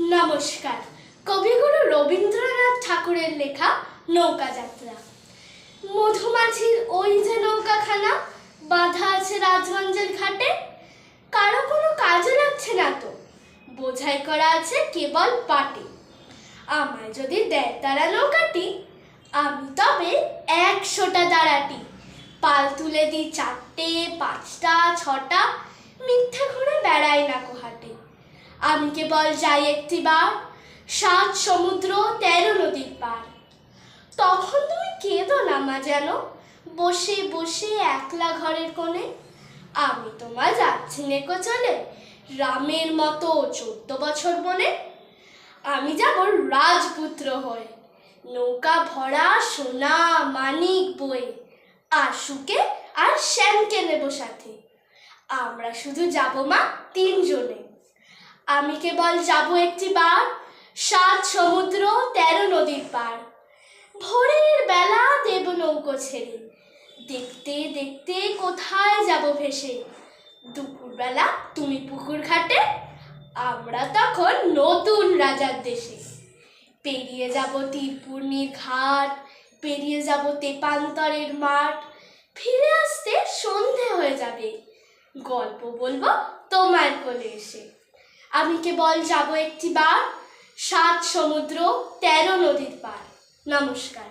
নমস্কার। কবিগুরু রবীন্দ্রনাথ ঠাকুরের লেখা নৌকা যাত্রা মধুমাছির ওই যে নৌকাখানা, বাঁধা আছে রাজগঞ্জের ঘাটে। কারও কোনো কাজে লাগছে না তো। বোঝাই করা আছে কেবল পাটে। আমায় যদি দেয় তারা নৌকাটি, আমি তবে একশোটা দাঁড়াটি। পাল তুলে দিই চারটে, পাঁচটা, ছটা। মিথ্যা ঘুরে বেড়াই না কোহাটে আমি কেবল যাই একটি বার সাত সমুদ্র, তেরো নদীর পার। তখন তুমি কেঁদো না মা যেন, বসে বসে একলা ঘরের কোণে। আমি তোমার যাচ্ছি নেকো চলে, রামের মতো চোদ্দ বছর বনে। আমি যাব রাজপুত্র হয়ে, নৌকা ভরা সোনা মানিক বয়ে। আশুকে আর শ্যামকে নেব সাথে। আমরা শুধু যাব মা তিনজনে। আমি কেবল যাব একটি বার, সাত সমুদ্র, তেরো নদীর পার। ভোরের বেলা দেব নৌকো ছেড়ে। দেখতে দেখতে কোথায় যাব ভেসে? দুপুরবেলা তুমি পুকুর ঘাটে, আমরা তখন নতুন রাজার দেশে। পেরিয়ে যাব তীরপূর্ণির ঘাট, পেরিয়ে যাব তেপান্তরের মাঠ। ফিরে আসতে সন্ধে হয়ে যাবে। গল্প বলব তোমার কোলে এসে। আমি কেবল যাব একটি বার। সাত সমুদ্র তেরো নদীর পার নমস্কার।